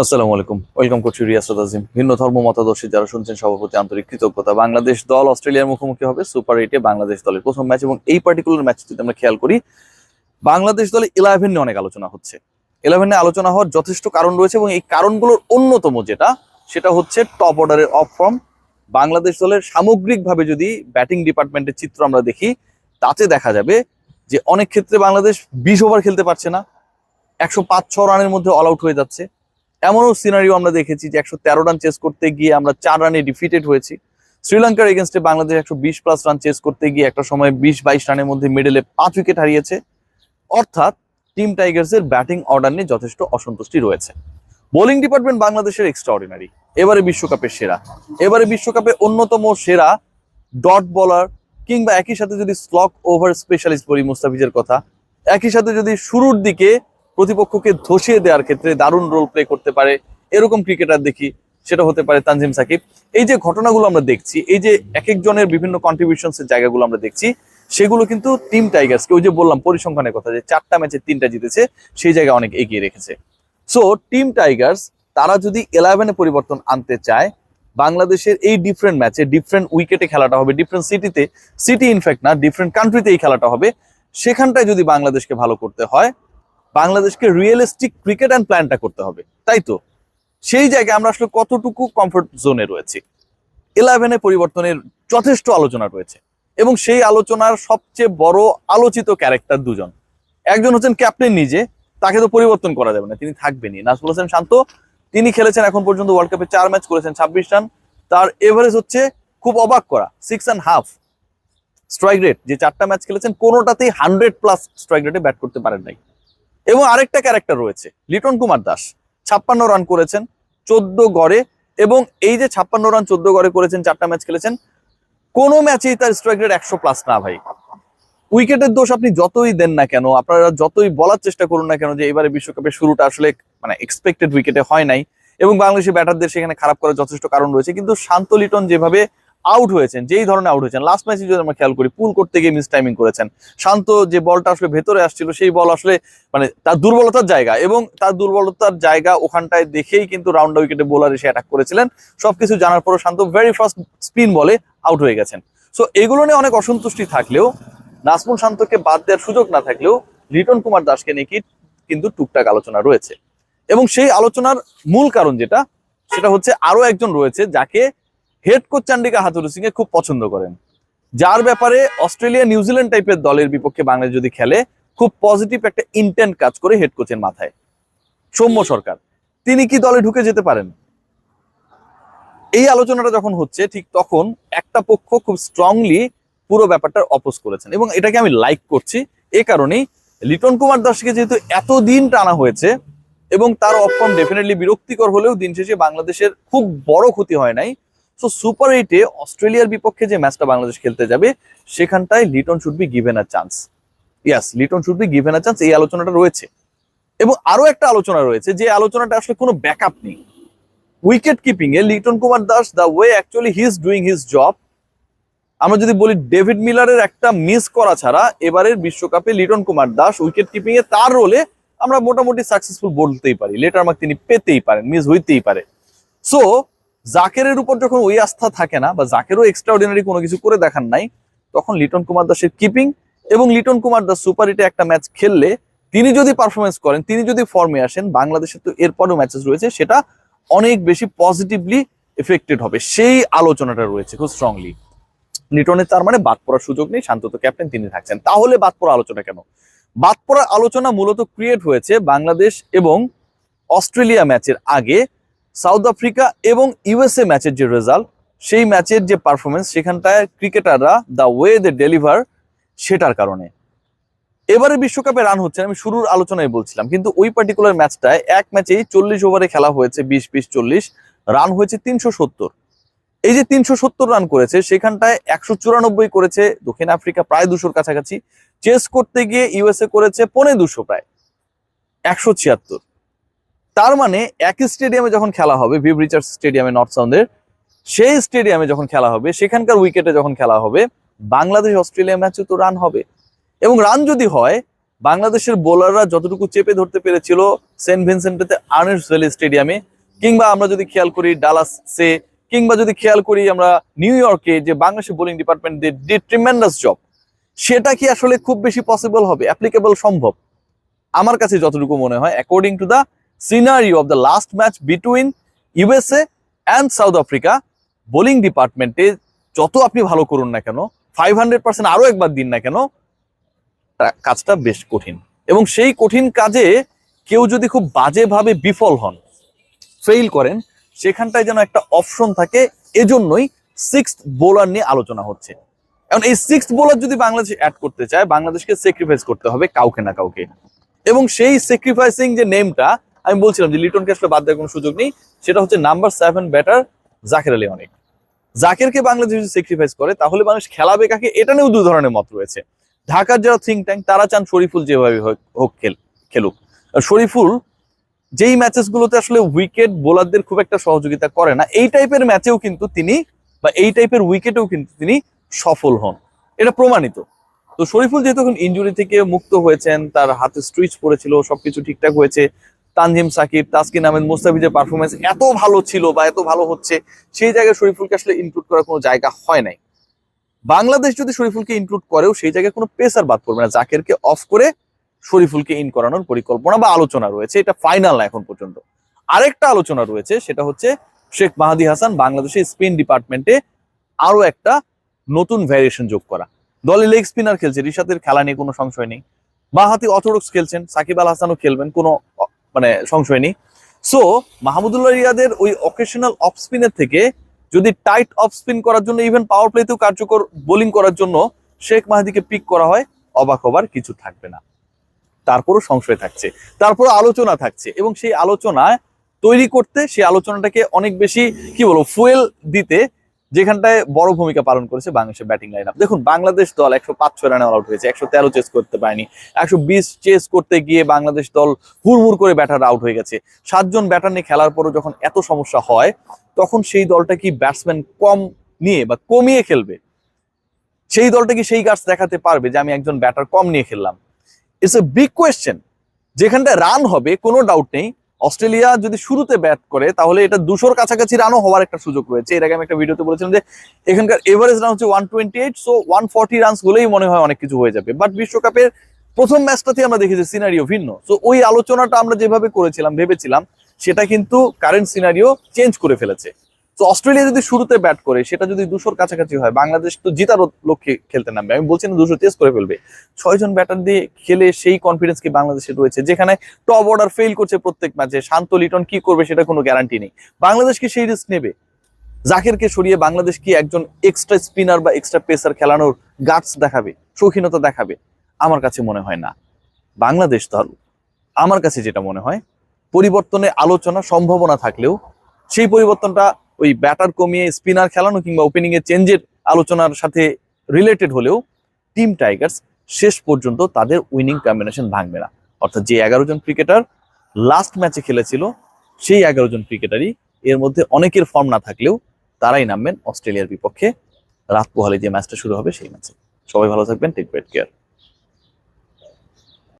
আসসালামু আলাইকুম। ওয়েলকাম করছি রিয়াসত আজিম ভিন্ন ধর্ম, মতাদর্শী যারা শুনছেন সভাপতি আন্তরিক কৃতজ্ঞতা। বাংলাদেশ দল অস্ট্রেলিয়ার মুখোমুখি হবে সুপার এইটে বাংলাদেশ দলের প্রথম ম্যাচ এবং এই পার্টিকুলার ম্যাচ যদি আমরা খেয়াল করি, বাংলাদেশ দলে ইলেভেন নিয়ে অনেক আলোচনা হচ্ছে। ইলেভেনে আলোচনা হওয়ার যথেষ্ট কারণ রয়েছে এবং এই কারণগুলোর অন্যতম যেটা, সেটা হচ্ছে টপ অর্ডারের অফ ফর্ম বাংলাদেশ দলের সামগ্রিকভাবে যদি ব্যাটিং ডিপার্টমেন্টের চিত্র আমরা দেখি, তাতে দেখা যাবে যে অনেক ক্ষেত্রে বাংলাদেশ বিশ ওভার খেলতে পারছে না। একশো পাঁচ, ছ রানের মধ্যে অল আউট হয়ে যাচ্ছে। এমনও সিনারিও আমরা দেখেছি যে একশো তেরো রান চেস করতে গিয়ে আমরা চার রানে ডিফিটেড হয়েছি। শ্রীলঙ্কার এগেনস্টে বাংলাদেশ একশো বিশ প্লাস রান চেস করতে গিয়ে একটা সময় বিশ বাইশ রানের মধ্যে মিডলে পাঁচ উইকেট হারিয়েছে। অর্থাৎ টিম টাইগার্সের ব্যাটিং অর্ডার নিয়ে যথেষ্ট অসন্তুষ্টি রয়েছে। বোলিং ডিপার্টমেন্ট বাংলাদেশের এক্সট্রা অর্ডিনারি এবারে বিশ্বকাপের সেরা। এবারে বিশ্বকাপে অন্যতম সেরা ডট বলার কিংবা একই সাথে যদি স্লক ওভার স্পেশালিস্ট বলি মুস্তাফিজের কথা, একই সাথে যদি শুরুর দিকে প্রতিপক্ষকে ধসিয়ে দেওয়ার ক্ষেত্রে দারুণ রোল প্লে করতে পারে। এরকম ক্রিকেটার দেখি, সেটা হতে পারে তানজিম সাকিব। এই যে ঘটনাগুলো আমরা দেখছি, এই যে এক একজনের বিভিন্ন কন্ট্রিবিউশনস এর জায়গাগুলো আমরা দেখছি, সেগুলো কিন্তু টিম টাইগার্সকে ওই যে বললাম পরিসংখ্যানের কথা, যে চারটা ম্যাচে তিনটা জিতেছে, সেই জায়গায় অনেক এগিয়ে রেখেছে। সো টিম টাইগার্স তারা যদি ইলেভেনে পরিবর্তন আনতে চায়, বাংলাদেশের এই ডিফারেন্ট ম্যাচে ডিফারেন্ট উইকেটে খেলাটা হবে ডিফারেন্ট সিটিতে সিটি ইনফ্যাক্ট না ডিফারেন্ট কান্ট্রিতে এই খেলাটা হবে, সেখানটায় যদি বাংলাদেশকে ভালো করতে হয় বাংলাদেশকে রিয়েলিস্টিক ক্রিকেট অ্যান্ড প্ল্যানটা করতে হবে, তাই তো? সেই জায়গায় আমরা আসলে কতটুকু কমফোর্ট জোনে রয়েছি? ইলেভেনে পরিবর্তনের যথেষ্ট আলোচনা রয়েছে এবং সেই আলোচনার সবচেয়ে বড় আলোচিত ক্যারেক্টার দুজন। একজন হচ্ছেন ক্যাপ্টেন নিজে, তাকে তো পরিবর্তন করা যাবে না, তিনি থাকবেনই। নাজমুল হোসেন শান্ত, তিনি খেলেছেন এখন পর্যন্ত ওয়ার্ল্ড কাপে চার ম্যাচ করেছেন, ছাব্বিশ রান। তার এভারেজ হচ্ছে খুব অবাক করা six and half strike rate যে চারটা ম্যাচ খেলেছেন, কোনোটাতেই হান্ড্রেড প্লাস স্ট্রাইক রেটে ব্যাট করতে পারেন নাই। এবং আরেকটা ক্যারেক্টার রয়েছে, লিটন কুমার দাস। ছাপ্পান্ন রান করেছেন, চোদ্দ গড়ে এবং এই যে ছাপ্পান্ন রান চোদ্দ গড়ে করেছেন, চারটা ম্যাচ খেলেছেন, কোনো ম্যাচেই তার স্ট্রাইক রেট একশো প্লাস না ভাই। উইকেটের দোষ আপনি যতই দেন না কেন, আপনারা যতই বলার চেষ্টা করুন না কেন যে এবারে বিশ্বকাপের শুরুটা আসলে মানে এক্সপেক্টেড উইকেটে হয় নাই। এবং বাংলাদেশের ব্যাটারদের সেখানে খারাপ করার যথেষ্ট কারণ রয়েছে। কিন্তু শান্ত লিটন যেভাবে আউট হয়েছেন, যেই ধরনের আউট হয়েছেন। লাস্ট ম্যাচে যদি আমরা খেয়াল করি পুল করতে গিয়ে মিস টাইমিং করেছেন। শান্ত যে বলটা আসলে ভেতরে আসছিল, সেই বল আসলে মানে তার দুর্বলতার জায়গা এবং তার দুর্বলতার জায়গা ওখানটায় দেখেই কিন্তু রাউন্ড উইকেটে বোলার এসে অ্যাটাক করেছিলেন। সবকিছু জানার পরও শান্ত ভেরি ফার্স্ট স্পিন বলে আউট হয়ে গেছেন। সো এগুলো নিয়ে অনেক অসন্তুষ্টি থাকলেও নাসমুল শান্তকে বাদ দেওয়ার সুযোগ না থাকলেও, লিটন কুমার দাসকে নিয়ে কিন্তু টুকটাক আলোচনা রয়েছে। এবং সেই আলোচনার মূল কারণ যেটা, সেটা হচ্ছে আরও একজন রয়েছে যাকে হেড কোচ চান্ডিকা হাতুরু সিং খুব পছন্দ করেন। যার ব্যাপারে অস্ট্রেলিয়া নিউজিল্যান্ড টাইপের দলের বিপক্ষে বাংলাদেশ যদি খেলে, খুব পজিটিভ একটা ইন্টেন্ট কাজ করে হেড কোচের মাথায়। সৌম্য সরকার, তিনি কি দলে ঢুকে যেতে পারেন? এই আলোচনাটা যখন হচ্ছে, ঠিক তখন একটা পক্ষ খুব স্ট্রংলি পুরো ব্যাপারটার অপোজ করেছেন এবং এটাকে আমি লাইক করছি, এ কারণেই লিটন কুমার দাসকে যেহেতু এতদিন টানা হয়েছে এবং তার অফর্ম ডেফিনেটলি বিরক্তিকর হলেও দিন শেষে বাংলাদেশের খুব বড় ক্ষতি হয় নাই। সো সুপার এইটে অস্ট্রেলিয়ার বিপক্ষে যে ম্যাচটা বাংলাদেশ খেলতে যাবে, সেখানটায় Liton should be given a chance yes Liton should be given a chance এই আলোচনাটা রয়েছে। এবং আরও একটা আলোচনা রয়েছে যে আলোচনাটা আসলে কোনো ব্যাকআপ নেই। Wicket keeping A Liton Kumar Das the way actually he is doing his job আমরা যদি বলি ডেভিড মিলারের একটা মিস করা ছাড়া এবারের বিশ্বকাপে লিটন কুমার দাস উইকেট কিপিং এ তার রোলে আমরা মোটামুটি সাকসেসফুল বলতেই পারি। লেটার মার্ক তিনি পেতেই পারেন মিস হইতেই পারে। সো জাকেরের উপর যখন ওই আস্থা থাকে না বা জাকেরও এক্সট্রা অর্ডিনারি কোনো কিছু করে দেখান নাই, তখন লিটন কুমার দাসের কিপিং এবং লিটন কুমার দাস সুপার হিটে একটা ম্যাচ খেললে তিনি যদি পারফরমেন্স করেন, তিনি যদি ফর্মে আসেন বাংলাদেশের তো এরপরও ম্যাচেস রয়েছে, সেটা অনেক বেশি পজিটিভলি এফেক্টেড হবে। সেই আলোচনাটা রয়েছে খুব স্ট্রংলি লিটনের তার মানে বাদ পড়ার সুযোগ নেই শান্তত ক্যাপ্টেন তিনি থাকছেন। তাহলে বাদ পড়া আলোচনা কেন? বাদ পড়া আলোচনা মূলত ক্রিয়েট হয়েছে বাংলাদেশ এবং অস্ট্রেলিয়া ম্যাচের আগে সাউথ আফ্রিকা এবং ইউএসএ ম্যাচের যে রেজাল্ট সেই ম্যাচের যে পারফরমেন্স সেখানটায় ক্রিকেটাররা দ্য ওয়ে দে ডেলিভার সেটার কারণে। এবারে বিশ্বকাপে রান হচ্ছে, আমি শুরুর আলোচনায় বলছিলাম, কিন্তু ওই পার্টিকুলার ম্যাচটায় এক ম্যাচেই চল্লিশ ওভারে খেলা হয়েছে, বিশ বিশ, চল্লিশ রান হয়েছে তিনশো সত্তর। এই যে তিনশো সত্তর রান করেছে, সেখানটায় একশো চুরানব্বই করেছে দক্ষিণ আফ্রিকা, প্রায় দুশোর কাছাকাছি। চেস করতে গিয়ে ইউএসএ করেছে পনে দুশো প্রায়, একশো ছিয়াত্তর। তার মানে একই স্টেডিয়ামে যখন খেলা হবে, ভিভ রিচার্ড স্টেডিয়ামে নর্থ সাউন্ডের সেই স্টেডিয়ামে যখন খেলা হবে, সেখানকার উইকেটে যখন খেলা হবে, বাংলাদেশ অস্ট্রেলিয়া ম্যাচে তো রান হবে। এবং রান যদি হয়, বাংলাদেশের বোলাররা যতটুকু চেপে ধরতে পেরেছিল, সেন্ট ভিনসেন্টেতে আর্নেস্ট ভ্যালি স্টেডিয়ামে কিংবা আমরা যদি খেয়াল করি ডালাসে, কিংবা যদি খেয়াল করি আমরা নিউ ইয়র্কে, যে বাংলাদেশের bowling department did tremendous job সেটা কি আসলে খুব বেশি পসিবল হবে? অ্যাপ্লিকেবল সম্ভব? আমার কাছে যতটুকু মনে হয় according to the scenario of the last match between USA and South Africa bowling ডিপার্টমেন্টে যত আপনি ভালো করুন না কেন ফাইভ হান্ড্রেড পার্সেন্ট আরও একবার দিন না কেন কাজটা বেশ কঠিন। এবং সেই কঠিন কাজে কেউ যদি খুব বাজেভাবে বিফল হন ফেইল করেন, সেখানটায় যেন একটা অপশন থাকে, এজন্যই সিক্স বোলার নিয়ে আলোচনা হচ্ছে। এখন এই সিক্স বোলার যদি বাংলাদেশ অ্যাড করতে চায়, বাংলাদেশকে স্যাক্রিফাইস করতে হবে কাউকে না কাউকে। এবং সেই স্যাক্রিফাইসিং যে নেমটা আমি বলছিলাম যে লিটনকে আসলে বাদ দেওয়ার কোনো সুযোগ নেই। সেটা হচ্ছে number seven batter Jaker Ali অনেক। জাকেরকে বাংলাদেশ যদি স্যাক্রিফাইস করে, তাহলে বাংলাদেশ খেলাবে কাকে? এটা নিয়েও দু ধরনের মত রয়েছে। ঢাকার যারা থিঙ্ক ট্যাঙ্ক তারা চান শরীফুল যেভাবে হোক খেল, খেলুক। শরীফুল যেই ম্যাচেস গুলোতে আসলে উইকেট বোলারদের খুব একটা সহযোগিতা করে না, এই টাইপের ম্যাচেও কিন্তু তিনি বা এই টাইপের উইকেটেও কিন্তু তিনি সফল হন। এটা প্রমাণিত। তো শরীফুল যেহেতু এখন ইঞ্জুরি থেকে মুক্ত হয়েছেন, তার হাতে স্ট্রিচ পড়েছিল, সবকিছু ঠিকঠাক হয়েছে তানজিম সাকিব, তাসকিন আহমেদ, মুস্তাফিজের পারফরমেন্স এত ভালো ছিল বা এত ভালো হচ্ছে, সেই জায়গায় শরীফুলকে আসলে ইনক্লুড করার কোনো জায়গা হয় নাই। বাংলাদেশ যদি শরীফুলকে ইনক্লুড করেও সেই জায়গায় কোনো পেসার বাদ পড়বে না। জাকেরকে অফ করে শরীফুলকে ইন করানোর পরিকল্পনা বা আলোচনা রয়েছে, এটা ফাইনাল না এখন পর্যন্ত। আরেকটা আলোচনা রয়েছে, সেটা হচ্ছে শেখ মাহাদি হাসান বাংলাদেশের স্পিন ডিপার্টমেন্টে আরও একটা নতুন ভ্যারিয়েশন যোগ করা। দলে লেগ স্পিনার খেলছে রিশাতের খেলা নিয়ে কোনো সংশয় নেই। বাহাতি অথরক্স খেলছেন, সাকিব আল হাসানও খেলবেন, কোনো মানে সংশয় নেই। সো মাহমুদুল্লাহ রিয়াদের ওই অকেশনাল অফ স্পিনের থেকে যদি টাইট অফ স্পিন করার জন্য ইভেন পাওয়ার প্লেতেও কার্যকর বোলিং করার জন্য শেখ মাহাদিকে পিক করা হয়, অবাক হবার কিছু থাকবে না। তারপরও সংশয় থাকছে। তারপর আলোচনা থাকছে এবং সেই আলোচনায় তৈরি করতে, সেই আলোচনাটাকে অনেক বেশি, কি বলব ফুয়েল দিতে যেখানটায় বড় ভূমিকা পালন করেছে বাংলাদেশের ব্যাটিং লাইন আপ দেখুন, বাংলাদেশ দল একশো পাঁচ ছয় রানে অল আউট হয়েছে, একশো তেরো চেস করতে পারেনি, একশো বিশ চেস করতে গিয়ে বাংলাদেশ দল হুড়মুড় করে ব্যাটার আউট হয়ে গেছে। সাতজন ব্যাটার নিয়ে খেলার পরও যখন এত সমস্যা হয়, তখন সেই দলটা কি ব্যাটসম্যান কম নিয়ে বা কমিয়ে খেলবে? সেই দলটা কি সেই গাছ দেখাতে পারবে যে আমি একজন ব্যাটার কম নিয়ে খেললাম? ইটস এ বিগ কোয়েশ্চেন যেখানটা রান হবে কোনো ডাউট নেই অস্ট্রেলিয়া যদি শুরুতে ব্যাট করে, তাহলে এটা দুশোর কাছাকাছি রানও হওয়ার একটা সুযোগ রয়েছে। এর আগে আমি একটা ভিডিওতে বলেছিলাম যে, এখানকার এভারেজ রান হচ্ছে one twenty eight so one forty runs হলেই মনে হয় অনেক কিছু হয়ে যাবে। বাট বিশ্বকাপের প্রথম ম্যাচটাতে আমরা দেখেছি সিনারিও ভিন্ন। সো ওই আলোচনাটা আমরা যেভাবে করেছিলাম, ভেবেছিলাম, সেটা কিন্তু কারেন্ট সিনারিও চেঞ্জ করে ফেলেছে। তো অস্ট্রেলিয়া যদি শুরুতে ব্যাট করে, সেটা যদি দুশোর কাছাকাছি হয়, বাংলাদেশ তো জিতার লক্ষ্যে খেলতে নামবে। আমি বলছি না দুশো চেস করে ফেলবে। ছয়জন ব্যাটার দিয়ে খেলে সেই কনফিডেন্স কি বাংলাদেশের রয়েছে? যেখানে টপ অর্ডার ফেল করছে প্রত্যেক ম্যাচে শান্ত, লিটন কি করবে সেটা কোনো গ্যারান্টি নেই। বাংলাদেশ কি সেই রিস্ক নেবে? জাকিরকে সরিয়ে বাংলাদেশ কি একজন এক্সট্রা স্পিনার বা এক্সট্রা পেসার খেলানোর গাটস দেখাবে? শৌখিনতা দেখাবে? আমার কাছে মনে হয় না। বাংলাদেশ দল আমার কাছে যেটা মনে হয়, পরিবর্তনে আলোচনা, সম্ভাবনা থাকলেও সেই পরিবর্তনটা ওই ব্যাটার কমিয়ে স্পিনার খেলানো কিংবা ওপেনিং এর চেঞ্জের আলোচনার সাথে রিলেটেড হলেও টিম টাইগার্স শেষ পর্যন্ত তাদের উইনিং কম্বিনেশন ভাঙবে না। অর্থাৎ যে এগারো জন ক্রিকেটার লাস্ট ম্যাচে খেলেছিল, সেই এগারো জন ক্রিকেটারই এর মধ্যে অনেকের ফর্ম না থাকলেও তারাই নামবেন অস্ট্রেলিয়ার বিপক্ষে। রাত পোহালে যে ম্যাচটা শুরু হবে সেই ম্যাচে সবাই ভালো থাকবেন টেক কেয়ার